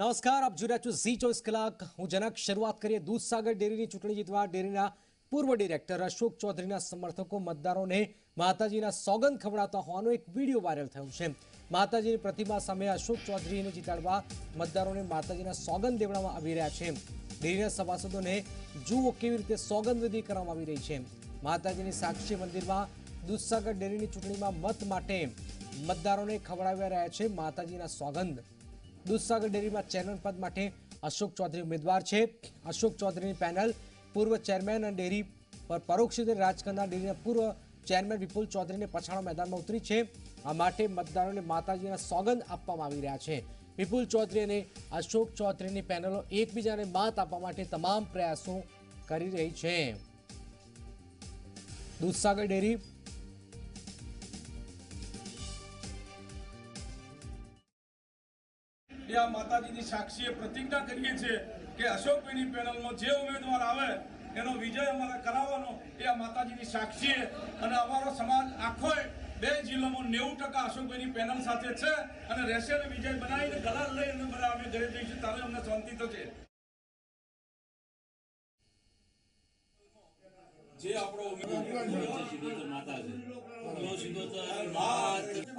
નમસ્કાર, આપ જોઈ રહ્યા છો ઝી ચોવીસ કલાક. હું જનક, શરૂઆત કરીએ દૂધસાગર ડેરીની ચૂંટણી જીતવા ડેરીના પૂર્વ ડિરેક્ટર અશોક ચૌધરીના સમર્થકો, મતદારોને માતાજીના સોગંદ ખવડાવતા હોવાનો એક વીડિયો વાયરલ થયો છે. માતાજીની પ્રતિમા સામે અશોક ચૌધરીને જીતાડવા મતદારોને માતાજીના સોગંદ દેવડાવવામાં આવી રહ્યા છે. ડેરીના સભાસદોને જુઓ કેવી રીતે સોગંદ વિધિ કરવામાં આવી રહી છે. માતાજીની સાક્ષી મંદિરમાં દૂધસાગર ડેરીની ચૂંટણીમાં મત માટે મતદારોને ખવડાવી રહ્યા છે માતાજીના સોગંદ. દૂધસાગર ડેરીમાં ચેરમેન પદ માટે અશોક ચૌધરી ઉમેદવાર છે. અશોક ચૌધરીની પેનલ પૂર્વ ચેરમેન અને ડેરી પર પરોક્ષ રીતે રાજ ડેરીના પૂર્વ ચેરમેન વિપુલ ચૌધરીને પછાડો મેદાનમાં ઉતરી છે. આ માટે મતદારોને માતાજીના સોગંદ આપવામાં આવી રહ્યા છે. વિપુલ ચૌધરી અને અશોક ચૌધરીની પેનલો એકબીજાને માત આપવા માટે તમામ પ્રયાસો કરી રહી છે. દૂધસાગર ડેરી એ આ માતાજીની સાક્ષીએ પ્રતિજ્ઞા કરીએ છીએ કે અશોકભાઈની પેનલમાં જે ઉમેદવાર આવે એનો વિજય અમારે કરાવવાનો. એ આ માતાજીની સાક્ષીએ. અને અમારો સમાજ આખો બે જિલ્લામાં નેવું ટકા અશોકભાઈની પેનલ સાથે છે અને રહેશે અને વિજય બનાવીને ગલાલ લઈને બધા અમે ઘરે જઈશું. તારે અમને શાંતિ થશે જે આપણો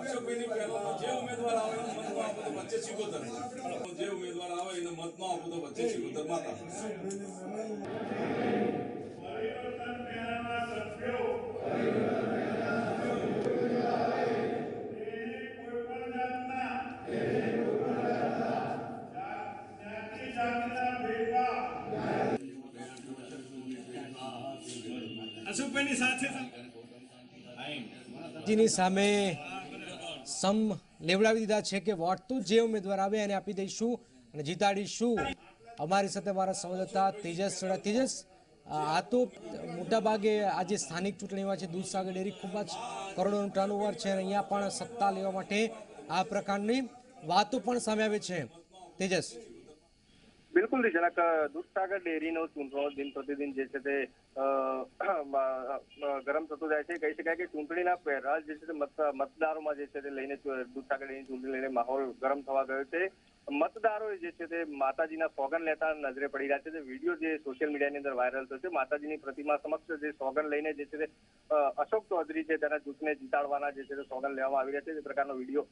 અશોકભાઈની પેનલમાં જે ઉમેદવાર આવે મત આપો તો વચ્ચે સિકોતર જે ઉમેદવાર આવે એને મત નો આપો તો વચ્ચે સિકોતર માતા. અશોકભાઈની સાથે જીની સામે સમ લેવડાવી દીધા છે કે વોટ તો જે ઉમેદવાર આવે એને આપી દઈશું અને જીતાડીશું. અમારી સાથે મારા સંવાદદાતા તેજસ સડા તેજસ, આ તો મોટાભાગે આજે સ્થાનિક ચૂંટણીમાં છે, દૂધસાગર ડેરી ખૂબ જ કરોડોનું ટર્નઓવર છે અને અહીંયા પણ સત્તા લેવા માટે આ પ્રકારની વાતો પણ સામે આવે છે. તેજસ. બિલકુલ જરાક દૂધસાગર ડેરીનો ચૂંટણો દિન પ્રતિદિન જે છે તે ગરમ થતો જાય છે. કહી શકાય કે ચૂંટણીના પહેલા જે છે તે મત- મતદારોમાં જે છે તે લઈને દૂધસાગર ડેરીની ચૂંટણી લઈને માહોલ ગરમ થવા ગયો છે. મતદારો જે છે તે માતાજીના સોગન લેતા નજરે પડી રહ્યા છે. વીડિયો જે સોશિયલ મીડિયાની અંદર વાયરલ થયો છે, માતાજીની પ્રતિમા સમક્ષ જે સોગન લઈને જે છે તે અશોક ચૌધરી છે તેના જૂથને જીતાડવાના જે છે તે સોગન લેવામાં આવી રહ્યા છે. તે પ્રકારનો વીડિયો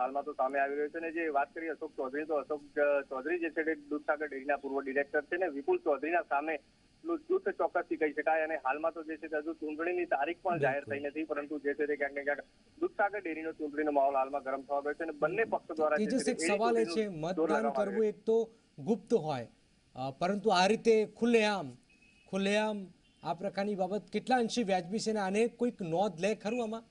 હાલમાં તો સામે આવી રહ્યો છે. અને જે વાત કરી અશોક ચૌધરી, તો અશોક ચૌધરી જે છે તે દૂધસાગર ડેરીના પૂર્વ ડિરેક્ટર છે ને વિપુલ ચૌધરીના સામે જૂથ ચોક્કસથી કહી શકાય અને હાલમાં તો જે છે તે હજુ ચૂંટણીની તારીખ પણ જાહેર થઈ નથી પરંતુ જે છે તે ક્યાંક ને ક્યાંક દૂધસાગર ડેરીનો ચૂંટણીનો માહોલ હાલમાં ગરમ થવા ગયો છે અને બંને પક્ષ દ્વારા તેજસ એક સવાલ એ છે મતદાન કરવું એક તો ગુપ્ત હોય પરંતુ આ રીતે ખુલ્લેઆમ ખુલ્લેઆમ આ પ્રકારની બાબત કેટલા અંશે વ્યાજબી છે અને આને કોઈક નોંધ લે ખરું આમાં?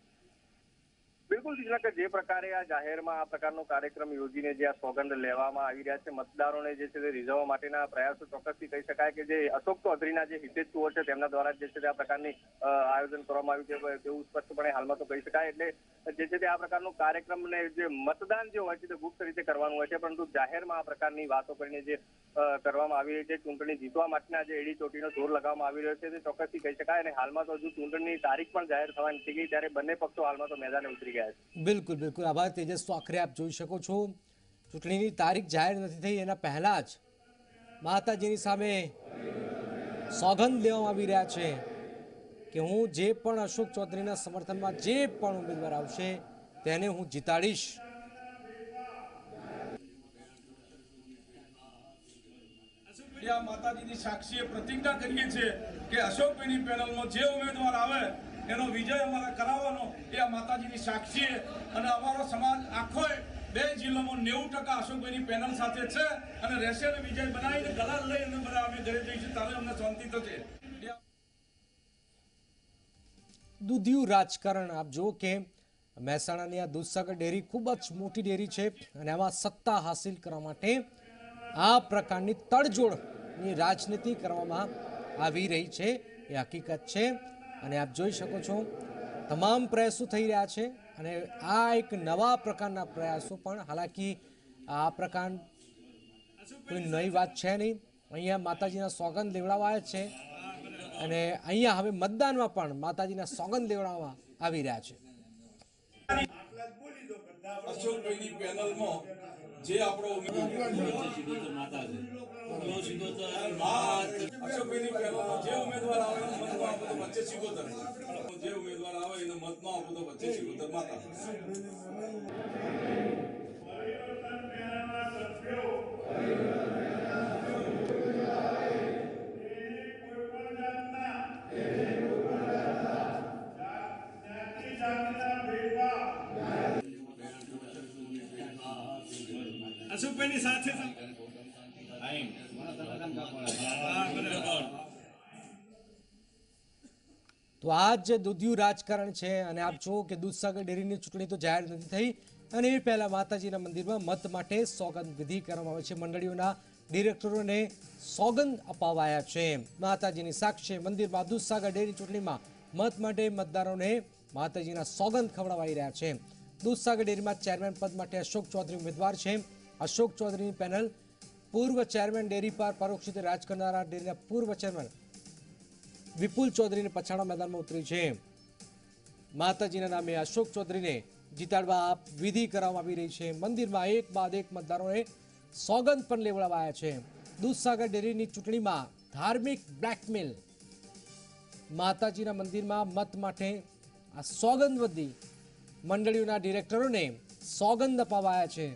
બિલકુલ દીકરા જે પ્રકારે આ જાહેરમાં આ પ્રકારનો કાર્યક્રમ યોજીને જે આ સોગંદ લેવામાં આવી રહ્યા છે, મતદારોને જે છે તે રીઝવવા માટેના પ્રયાસો ચોક્કસથી કહી શકાય કે જે અશોક ચૌધરીના જે હિતેચ્છુઓ છે, તેમના દ્વારા જે છે તે આ પ્રકારની આયોજન કરવામાં આવ્યું છે તેવું સ્પષ્ટપણે હાલમાં તો કહી શકાય. એટલે જે છે તે આ પ્રકારનો કાર્યક્રમને જે મતદાન જે હોય છે તે ગુપ્ત રીતે કરવાનું હોય છે, પરંતુ જાહેરમાં આ પ્રકારની વાતો કરીને જે કરવામાં આવી રહી છે, ચૂંટણી જીતવા માટેના જે એડી ચોટીનો જોર લગાવવામાં આવી રહ્યો છે, તે ચોક્કસથી કહી શકાય. અને હાલમાં તો હજુ ચૂંટણીની તારીખ પણ જાહેર થવાની નથી ગઈ, ત્યારે બંને પક્ષો હાલમાં તો મેદાને ઉતરી ગયા છે. બિલકુલ બિલકુલ. આભાર તેજસ આખરે આપ જોઈ શકો છો. ચૂંટણીની તારીખ જાહેર નથી થઈ. એના પહેલા જ માતાજીની સામે સોગંદ લેવામાં આવી રહ્યા છે કે હું જે પણ અશોક ચૌધરીના સમર્થનમાં જે પણ ઉમેદવાર આવશે, તેને હું જીતાડીશ. માતાજીની સાક્ષીએ પ્રતિજ્ઞા કરીએ છીએ કે અશોકભાઈની પેનલમાં જે ઉમેદવાર આવે એનો વિજય અમારે કરાવવાનો એ આ માતાજીની સાક્ષી અને અમારો સમાજ આખો બે જિલ્લામાં નેવું ટકા અશોકભાઈની પેનલ સાથે છે અને રહેશે અને વિજય બનાવીને ગલાલ લઈને બધા અમે ઘરે જઈશું તારે અમને શાંતિ થશે. દૂધિયું રાજકારણ, આપ જુઓ કે મહેસાણાની આ દૂધસાગર ડેરી ખૂબ જ મોટી ડેરી છે અને આમાં સત્તા હાસિલ કરવા માટે આ પ્રકારની તડજોડની રાજનીતિ કરવામાં આવી રહી છે. એ હકીકત છે અને આપ જોઈ શકો છો, તમામ પ્રયાસો થઈ રહ્યા છે અને આ એક નવા પ્રકારના પ્રયાસો પણ, હાલાકી આ પ્રકાર કોઈ નવી વાત છે નહીં. અહીંયા માતાજીના સોગંદ લેવડાવાયા છે અને અહીંયા હવે મતદાનમાં પણ માતાજીના સોગંદ લેવડાવવા આવી રહ્યા છે. અશોકભાઈની પેનલમાં જે આપણો અશોકભાઈની પેનલમાં જે ઉમેદવાર આવે એનો મતમાં આપો તો વચ્ચે સિગોતર જે ઉમેદવાર આવે એના મત નો આપો તો વચ્ચે સિગોતર માતા. અશોકભાઈની સાથે તો આ જ દૂધિયું રાજકારણ છે અને આપ જુઓ કે દૂધસાગર ડેરીની ચૂંટણી તો જાહેર નથી થઈ અને એ પહેલાં માતાજીના મંદિરમાં મત માટે સોગંદ વિધિ કરવામાં આવે છે. મંડળીઓના ડિરેક્ટરોને સોગંદ અપાવાયા છે. માતાજીની સાક્ષી મંદિરમાં દૂધસાગર ડેરી ચૂંટણીમાં મત માટે મતદારોને માતાજીના સોગંદ ખવડાવાઈ રહ્યા છે. દૂધસાગર ડેરીમાં ચેરમેન પદ માટે અશોક ચૌધરી ઉમેદવાર છે. અશોક ચૌધરીની પેનલ, પૂર્વ ચેરમેન ડેરી પર પરોક્ષ રીતે રાજ કરનારા ડેરીના પૂર્વ ચેરમેન વિપુલ ચૌધરીને પછાડા મેદાનમાં ઉતરી છે. માતાજીના નામે અશોક ચૌધરીને જીતાડવા વિધિ કરવામાં આવી રહી છે. મંદિરમાં એક બાદ એક મતદારોને સોગંદ પણ લેવડાવાયા છે. દૂધસાગર ડેરીની ચૂંટણીમાં ધાર્મિક બ્લેકમેલ માતાજીના મંદિરમાં મત માટે આ સોગંદ વધી મંડળીઓના ડિરેક્ટરોને સોગંદ અપાવાયા છે.